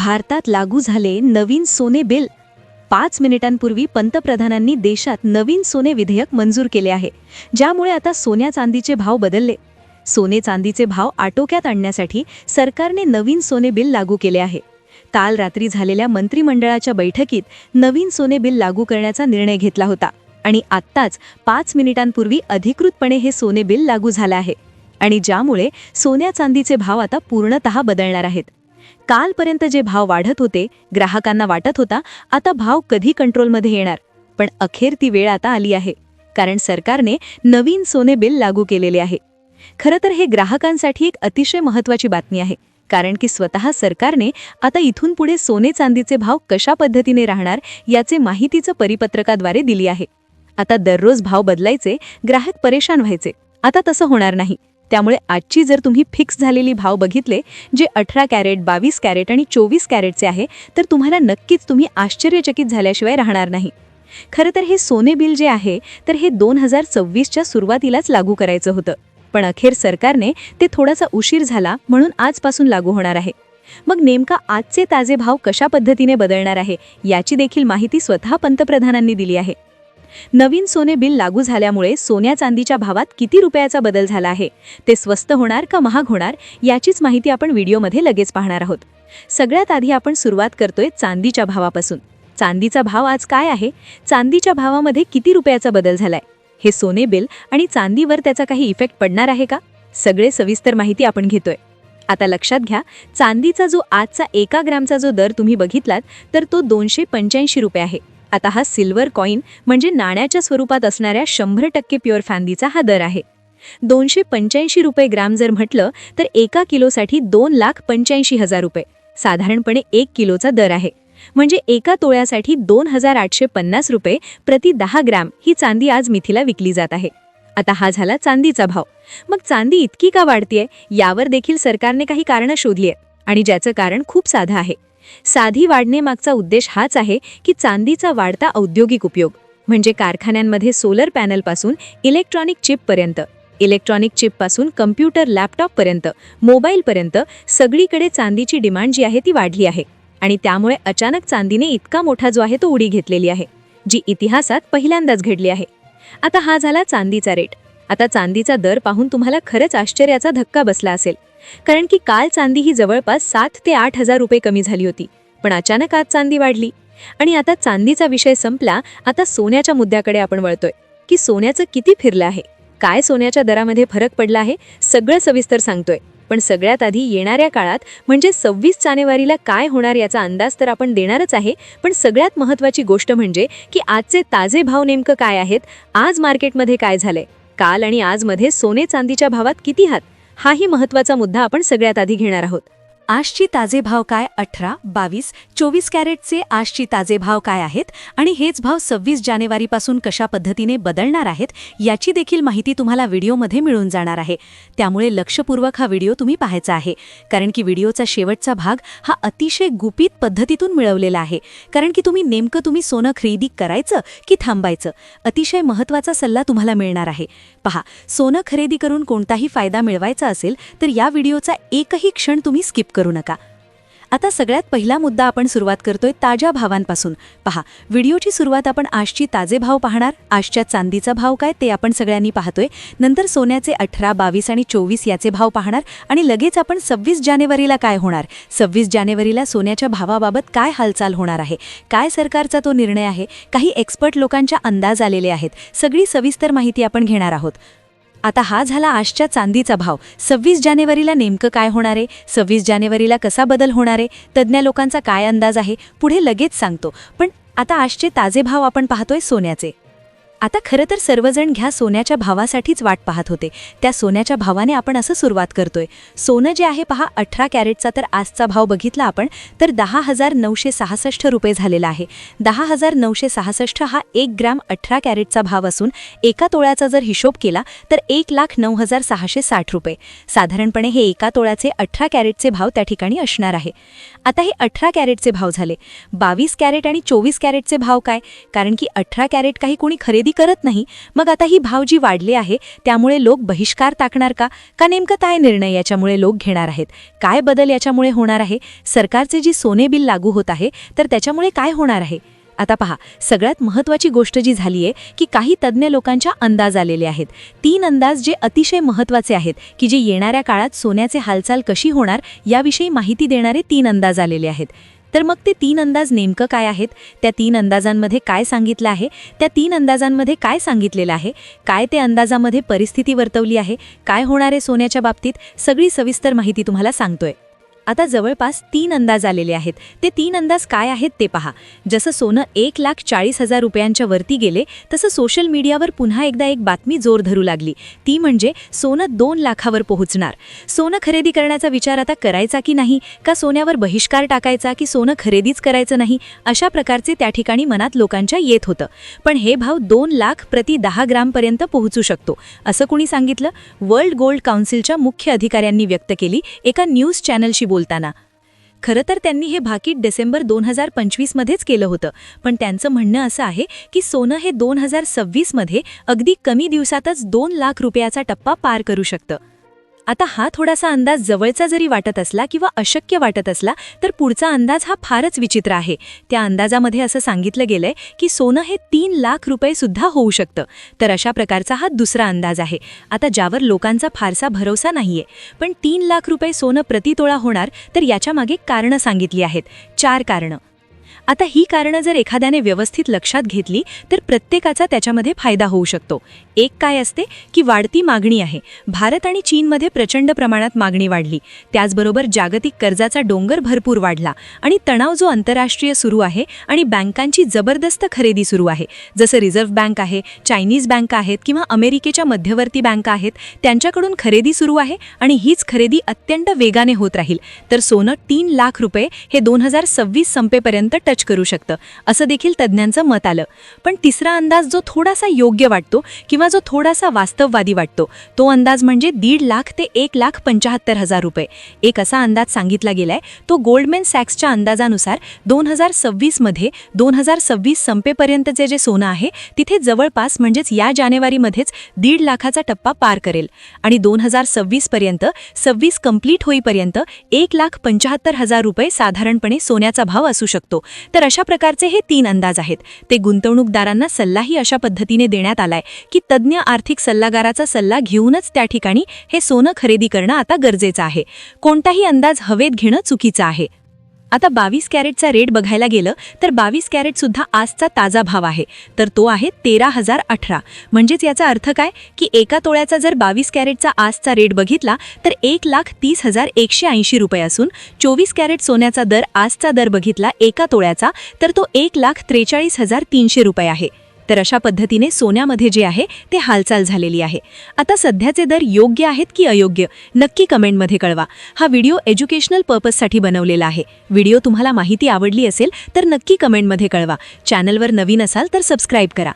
भारतात लागू झाले नवीन सोने बिल. पाच मिनिटांपूर्वी पंतप्रधानांनी देशात नवीन सोने विधेयक मंजूर केले आहे ज्यामुळे आता सोन्या चांदीचे भाव बदलले. सोने चांदीचे भाव आटोक्यात आणण्यासाठी सरकारने नवीन सोने बिल लागू केले आहे. काल रात्री झालेल्या मंत्रिमंडळाच्या बैठकीत नवीन सोने बिल लागू करण्याचा निर्णय घेतला होता आणि आत्ताच पाच मिनिटांपूर्वी अधिकृतपणे हे सोने बिल लागू झालं आहे. आणि ज्यामुळे सोन्या चांदीचे भाव आता पूर्णतः बदलणार आहेत. कालपर्यंत जे भाव वाढत होते ग्राहकांना वाटत होता आता भाव कधी कंट्रोलमध्ये येणार? पण अखेर ती वेळ आता आली आहे. कारण सरकारने नवीन सोने बिल लागू केलेले आहे. खरं तर हे ग्राहकांसाठी एक अतिशय महत्त्वाची बातमी आहे. कारण की स्वतः सरकारने आता इथून पुढे सोने चांदीचे भाव कशा पद्धतीने राहणार याचे माहितीचं परिपत्रकाद्वारे दिली आहे. आता दररोज भाव बदलायचे ग्राहक परेशान व्हायचे. आता तसं होणार नाही. त्यामुळे आजची जर तुम्ही फिक्स झालेली भाव बघितले जे अठरा कॅरेट बावीस कॅरेट आणि चोवीस कॅरेटचे आहे तर तुम्हाला नक्कीच तुम्ही आश्चर्यचकित झाल्याशिवाय राहणार नाही. खरं तर हे सोने बिल जे आहे तर हे दोन हजार सव्वीसच्या सुरुवातीलाच लागू करायचं होतं. पण अखेर सरकारने ते थोडासा उशीर झाला म्हणून आजपासून लागू होणार आहे. मग नेमका आजचे ताजे भाव कशा पद्धतीने बदलणार आहे याची देखील माहिती स्वतः पंतप्रधानांनी दिली आहे. नवीन सोने बिल लागू झाल्यामुळे सोन्या चांदीच्या भावात किती रुपयाचा बदल झाला आहे? ते स्वस्त होणार का महाग होणार? याचीच माहिती आपण व्हिडिओमध्ये लगेच पाहणार आहोत. सगळ्यात आधी आपण सुरुवात करतोय चांदीच्या भावापासून. चांदीचा भाव आज काय आहे? चांदीच्या भावामध्ये किती रुपयाचा बदल झालाय? हे सोने बिल आणि चांदीवर त्याचा काही इफेक्ट पडणार आहे का? सगळे सविस्तर माहिती आपण घेतोय. आता लक्षात घ्या चांदीचा जो आजचा एका ग्रामचा जो दर तुम्ही बघितलात तर तो दोनशे पंच्याऐंशी रुपये आहे. आता हा सिल्वर कॉईन म्हणजे नाण्याच्या स्वरूपात असणाऱ्या शंभर टक्के प्युअर फांदीचा हा दर आहे. दोनशे पंच्याऐंशी रुपये ग्राम जर म्हटलं तर एका किलोसाठी दोन लाख पंच्याऐंशी हजार रुपये. साधारणपणे एक किलोचा दर आहे. म्हणजे एका तोळ्यासाठी दोन हजार आठशे पन्नास रुपये प्रति दहा ग्रॅम ही चांदी आज मिथीला विकली जात आहे. आता हा झाला चांदीचा भाव. मग चांदी इतकी का वाढतीये? यावर देखील सरकारने काही कारणं शोधली आहेत आणि ज्याचं कारण खूप साधं आहे. साधी वाढण्यामागचा उद्देश हाच आहे की चांदीचा वाढता औद्योगिक उपयोग म्हणजे कारखान्यांमध्ये सोलर पॅनलपासून इलेक्ट्रॉनिक चिपपर्यंत इलेक्ट्रॉनिक चिपपासून कम्प्युटर लॅपटॉपपर्यंत मोबाईलपर्यंत सगळीकडे चांदीची डिमांड जी आहे ती वाढली आहे. आणि त्यामुळे अचानक चांदीने इतका मोठा जो आहे तो उडी घेतलेली आहे जी इतिहासात पहिल्यांदाच घडली आहे. आता हा झाला चांदीचा रेट. आता चांदीचा दर पाहून तुम्हाला खरंच आश्चर्याचा धक्का बसला असेल. कारण की काल चांदी ही जवळपास सात ते आठ हजार रुपये कमी झाली होती पण अचानक आज चांदी वाढली. आणि आता चांदीचा विषय संपला आता सोन्याच्या मुद्द्याकडे आपण वळतोय. की सोन्याचं किती फिरलं आहे? काय सोन्याच्या दरामध्ये फरक पडला आहे? सगळं सविस्तर सांगतोय. पण सगळ्यात आधी येणाऱ्या काळात म्हणजे सव्वीस जानेवारीला काय होणार याचा अंदाज तर आपण देणारच आहे पण सगळ्यात महत्त्वाची गोष्ट म्हणजे की आजचे ताजे भाव नेमकं काय आहेत? आज मार्केटमध्ये काय झालंय? काल आणि आजमध्ये सोने चांदीच्या भावात किती हात? हाही महत्त्वाचा मुद्दा आपण सगळ्यात आधी घेणार आहोत. आजची ताजे भाव काय? अठरा बावीस चोवीस कॅरेटचे आजची ताजे भाव काय आहेत? आणि हेच भाव सव्वीस जानेवारीपासून कशा पद्धतीने बदलणार आहेत? याची देखील माहिती तुम्हाला व्हिडिओमध्ये मिळून जाणार आहे. त्यामुळे लक्षपूर्वक हा व्हिडिओ तुम्ही पाहायचा आहे. कारण की व्हिडिओचा शेवटचा भाग हा अतिशय गुपित पद्धतीतून मिळवलेला आहे. कारण की तुम्ही नेमकं तुम्ही सोनं खरेदी करायचं की थांबायचं? अतिशय महत्त्वाचा सल्ला तुम्हाला मिळणार आहे. पहा सोनं खरेदी करून कोणताही फायदा मिळवायचा असेल तर या व्हिडिओचा एकही क्षण तुम्ही स्किप करू नका. आता सगळ्यात पहिला मुद्दा आपण सुरुवात करतोय ताज्या भावांपासून. पहा व्हिडिओची सुरुवात आपण आजची ताजे भाव पाहणार आजच्या चांदीचा भाव काय ते आपण सगळ्यांनी पाहतोय. नंतर सोन्याचे अठरा बावीस आणि चोवीस याचे भाव पाहणार आणि लगेच आपण सव्वीस जानेवारीला काय होणार? सव्वीस जानेवारीला सोन्याच्या भावाबाबत काय हालचाल होणार आहे? काय सरकारचा तो निर्णय आहे? काही एक्सपर्ट लोकांच्या अंदाज आलेले आहेत. सगळी सविस्तर माहिती आपण घेणार आहोत. आता हा झाला आजच्या चांदीचा भाव. सव्वीस जानेवारीला नेमकं काय होणार आहे? सव्वीस जानेवारीला कसा बदल होणार आहे? तज्ज्ञ लोकांचा काय अंदाज आहे? पुढे लगेच सांगतो. पण आता आजचे ताजे भाव आपण पाहतोय सोन्याचे. आता खरं तर सर्वजण घ्या सोन्याच्या भावासाठीच वाट पाहत होते. त्या सोन्याच्या भावाने आपण असं सुरुवात करतोय. सोनं जे आहे पहा अठरा कॅरेटचा तर आजचा भाव बघितला आपण तर दहा हजार नऊशे सहासष्ट रुपये झालेला आहे. दहा हजार नऊशे सहासष्ट हा एक ग्रॅम अठरा कॅरेटचा भाव असून एका तोळ्याचा जर हिशोब केला तर एक लाख नऊ हजार सहाशे साठ रुपये. साधारणपणे हे एका तोळ्याचे अठरा कॅरेटचे भाव त्या ठिकाणी असणार आहे. आता हे अठरा कॅरेटचे भाव झाले. बावीस कॅरेट आणि चोवीस कॅरेटचे भाव काय? कारण की अठरा कॅरेट काही कोणी खरेदी खरेदी करत नाही मग आता ही भाव जी वाढली आहे त्यामुळे लोक बहिष्कार टाकणार का? का नेमकं काय निर्णय याच्यामुळे लोक घेणार आहेत? काय बदल याच्यामुळे होणार आहे? सरकारचे जी सोने बिल लागू होत आहे तर त्याच्यामुळे काय होणार आहे? आता पहा सगळ्यात महत्त्वाची गोष्ट जी झाली आहे की काही तज्ज्ञ लोकांच्या अंदाज आलेले आहेत. तीन अंदाज जे अतिशय महत्त्वाचे आहेत की जे येणाऱ्या काळात सोन्याचे हालचाल कशी होणार याविषयी माहिती देणारे तीन अंदाज आलेले आहेत. तर मग ते तीन अंदाज नेमकं काय आहेत? त्या तीन अंदाजांमध्ये काय सांगितलं आहे? त्या तीन अंदाजांमध्ये काय सांगितलेलं आहे? काय ते अंदाजामध्ये परिस्थिती वर्तवली आहे? काय होणार आहे सोन्याच्या बाबतीत? सगळी सविस्तर माहिती तुम्हाला सांगतोय. आता जवळपास तीन अंदाज आलेले आहेत. ते तीन अंदाज काय आहेत ते पहा. जसं सोनं एक लाख चाळीस हजार रुपयांच्या वरती गेले तसं सोशल मीडियावर पुन्हा एकदा एक बातमी जोर धरू लागली. ती म्हणजे सोनं दोन लाखावर पोहोचणार. सोनं खरेदी करण्याचा विचार आता करायचा की नाही? का सोन्यावर बहिष्कार टाकायचा की सोनं खरेदीच करायचं नाही? अशा प्रकारचे त्या ठिकाणी मनात लोकांच्या येत होतं. पण हे भाव दोन लाख प्रति दहा ग्रामपर्यंत पोहोचू शकतो. असं कुणी सांगितलं? वर्ल्ड गोल्ड काउन्सिलच्या मुख्य अधिकाऱ्यांनी व्यक्त केली एका न्यूज चॅनलशी बोलताना. खरं तर त्यांनी हे भाकीत डिसेंबर दोन हजार पंचवीसमध्येच केलं होतं. पण त्यांचं म्हणणं असं आहे की सोनं हे दोन हजार सव्वीसमध्ये अगदी कमी दिवसातच दोन लाख रुपयाचा टप्पा पार करू शकतं. आता हा थोडासा अंदाज जवळचा जरी वाटत असला किंवा अशक्य वाटत असला तर पुढचा अंदाज हा फारच विचित्र आहे. त्या अंदाजामध्ये असं सांगितलं गेलंय की सोनं हे तीन लाख रुपये सुद्धा होऊ शकतं. तर अशा प्रकारचा हा दुसरा अंदाज आहे. आता ज्यावर लोकांचा फारसा भरोसा नाहीये पण तीन लाख रुपये सोनं प्रतितोळा होणार तर याच्यामागे कारणं सांगितली आहेत. चार कारणं. आता ही कारणं जर एखाद्याने व्यवस्थित लक्षात घेतली तर प्रत्येकाचा त्याच्यामध्ये फायदा होऊ शकतो. एक काय असते की वाढती मागणी आहे. भारत आणि चीनमध्ये प्रचंड प्रमाणात मागणी वाढली. त्याचबरोबर जागतिक कर्जाचा डोंगर भरपूर वाढला आणि तणाव जो आंतरराष्ट्रीय सुरू आहे आणि बँकांची जबरदस्त खरेदी सुरू आहे. जसं रिझर्व्ह बँक आहे चायनीज बँक आहेत किंवा अमेरिकेच्या मध्यवर्ती बँका आहेत त्यांच्याकडून खरेदी सुरू आहे आणि हीच खरेदी अत्यंत वेगाने होत राहील. तर सोनं तीन लाख रुपये हे दोन हजार सव्वीस संपेपर्यंत टच करू शकतं. असं देखील तज्ज्ञांचं मत आलं. पण तिसरा अंदाज जो थोडासा योग्य वाटतो किंवा जो थोडासा वास्तववादी वाटतो तो अंदाज म्हणजे दीड लाख ते एक लाख पंचाहत्तर हजार रुपये. एक असा अंदाज सांगितला गेलाय. तो गोल्डमॅन सॅक्सच्या अंदाजानुसार दोन हजार सव्वीसमध्ये दोन हजार सव्वीस संपेपर्यंतचे जे सोनं आहे तिथे जवळपास म्हणजेच या जानेवारीमध्येच दीड लाखाचा टप्पा पार करेल. आणि दोन हजार सव्वीसपर्यंत सव्वीस कंप्लीट होईपर्यंत एक लाख पंचाहत्तर हजार रुपये साधारणपणे सोन्याचा भाव असू शकतो. तर अशा प्रकारचे हे तीन अंदाज आहेत. ते गुंतवणूकदारांना सल्लाही अशा पद्धतीने देण्यात आलाय की तज्ज्ञ आर्थिक सल्लागाराचा सल्ला घेऊनच त्या ठिकाणी हे सोनं खरेदी करणं आता गरजेचं आहे. कोणताही अंदाज हवेत घेणं चुकीचं आहे. आता बावीस कॅरेटचा रेट बघायला गेलं तर बावीस कॅरेटसुद्धा आजचा ताजा भाव आहे. तर तो आहे तेरा हजार अठरा. म्हणजेच याचा अर्थ काय? की एका तोळ्याचा जर बावीस कॅरेटचा आजचा रेट बघितला तर एक लाख तीस हजार एकशे ऐंशी रुपये असून चोवीस कॅरेट सोन्याचा दर आजचा दर बघितला एका तोळ्याचा तर तो एक लाख त्रेचाळीस हजार तीनशे रुपये आहे. तर अशा पद्धतीने सोन्यामध्ये जे आहे ते हालचाल झालेली आहे. आता सध्याचे दर योग्य आहेत की अयोग्य नक्की कमेंटमध्ये कळवा. हा व्हिडिओ एज्युकेशनल पर्पजसाठी बनवलेला आहे. व्हिडिओ तुम्हाला माहिती आवडली असेल तर नक्की कमेंटमध्ये कळवा. चॅनलवर नवीन असाल तर सबस्क्राईब करा.